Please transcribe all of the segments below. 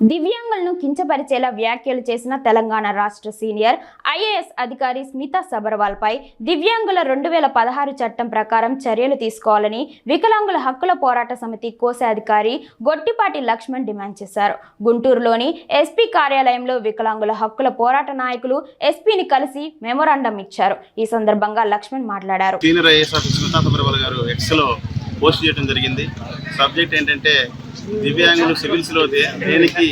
దివ్యాంగులను కించపరిచేలా వ్యాఖ్యలు చేసిన తెలంగాణ రాష్ట్ర సీనియర్ ఐఏఎస్ అధికారి స్మితా సబర్వాల్పై దివ్యాంగుల రెండు వేల పదహారు చట్టం ప్రకారం చర్యలు తీసుకోవాలని వికలాంగుల హక్కుల పోరాట సమితి కోశాధికారి గొట్టిపాటి లక్ష్మణ్ డిమాండ్ చేశారు. గుంటూరులోని ఎస్పీ కార్యాలయంలో వికలాంగుల హక్కుల పోరాట నాయకులు ఎస్పీని కలిసి మెమొరాండం ఇచ్చారు. ఈ సందర్భంగా లక్ష్మణ్ మాట్లాడారు. సీనియర్ ఐఏఎస్ పోస్ట్ చేయడం జరిగింది. సబ్జెక్ట్ ఏంటంటే దివ్యాంగులు సివిల్స్లో దే- దేనికి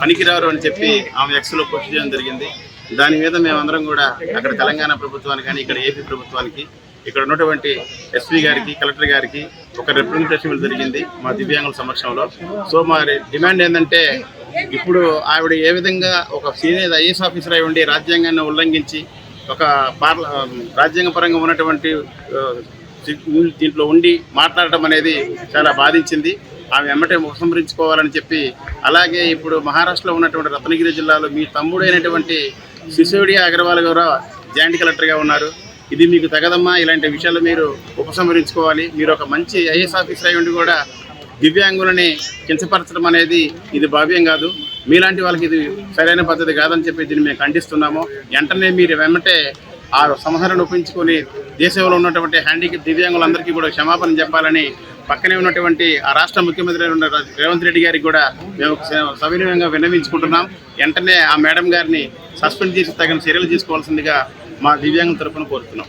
పనికిరారు అని చెప్పి ఆమె ఎక్స్లో పోస్ట్ చేయడం జరిగింది. దాని మీద మేమందరం కూడా అక్కడ తెలంగాణ ప్రభుత్వానికి కానీ ఇక్కడ ఏపీ ప్రభుత్వానికి ఇక్కడ ఉన్నటువంటి ఎస్పీ గారికి కలెక్టర్ గారికి ఒక రిప్రజెంటేషన్ జరిగింది మా దివ్యాంగుల సమక్షంలో. సో మరి డిమాండ్ ఏంటంటే ఇప్పుడు ఆవిడ ఏ విధంగా ఒక సీనియర్ ఐఏఎస్ ఆఫీసర్ అయి ఉండి రాజ్యాంగాన్ని ఉల్లంఘించి ఒక పార్ల రాజ్యాంగపరంగా ఉన్నటువంటి దీంట్లో ఉండి మాట్లాడటం అనేది చాలా బాధించింది. ఆమె వెంబటే ఉపసంహరించుకోవాలని చెప్పి అలాగే ఇప్పుడు మహారాష్ట్రలో ఉన్నటువంటి రత్నగిరి జిల్లాలో మీ తమ్ముడైనటువంటి సిసోడియా అగర్వాల్ గారు జాయింట్ కలెక్టర్గా ఉన్నారు. ఇది మీకు తగదమ్మా ఇలాంటి విషయాలు మీరు ఉపసంహరించుకోవాలి. మీరు ఒక మంచి ఐఏఎస్ ఆఫీసర్ అయి ఉండి కూడా దివ్యాంగులని కించపరచడం అనేది ఇది భావ్యం కాదు. మీలాంటి వాళ్ళకి ఇది సరైన పద్ధతి కాదని చెప్పి దీన్ని మేము ఖండిస్తున్నాము. వెంటనే మీరు వెంటనే ఆ సంహరణ ఒప్పించుకొని దేశంలో ఉన్నటువంటి హ్యాండిక్యాప్ దివ్యాంగులందరికీ కూడా క్షమాపణ చెప్పాలని పక్కనే ఉన్నటువంటి ఆ రాష్ట్ర ముఖ్యమంత్రి రేవంత్ రెడ్డి గారికి కూడా మేము సవినయంగా విన్నవించుకుంటున్నాం. వెంటనే ఆ మేడం గారిని సస్పెండ్ చేసి తగిన చర్యలు తీసుకోవాల్సిందిగా మా దివ్యాంగం తరఫున కోరుతున్నాం.